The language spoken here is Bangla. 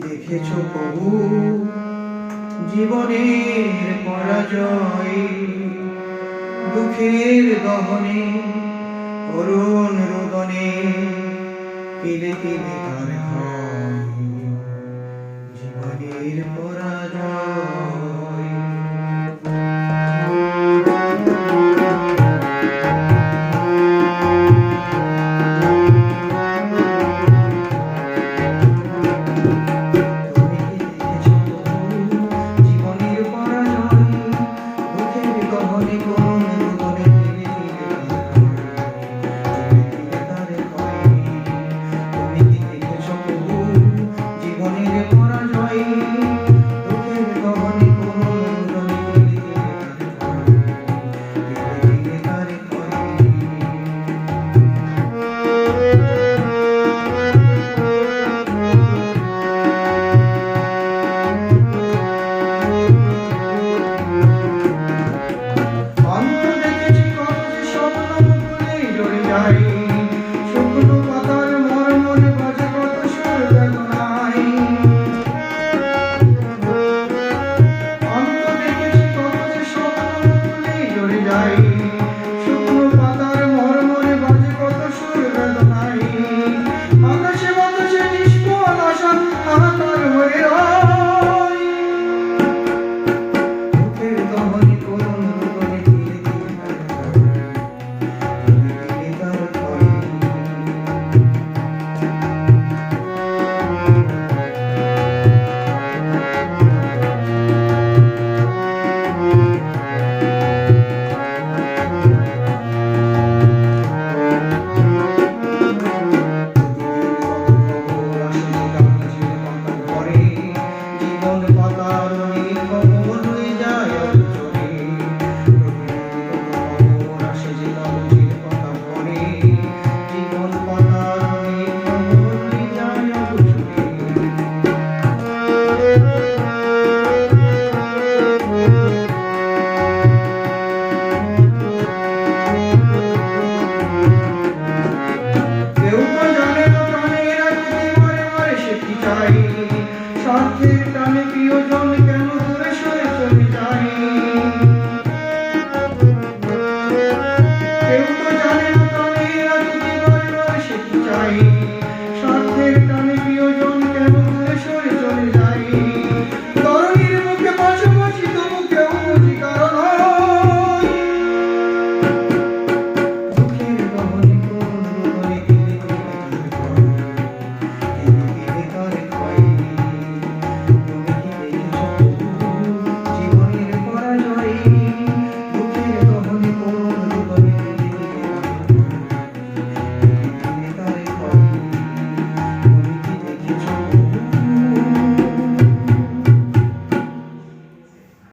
দেখেছ প্রভু? জীবনের পরাজয় দুঃখের দহনে অরুণ রোদনে কেঁদে কেঁদে তার ঘর। people. পাই সত্যের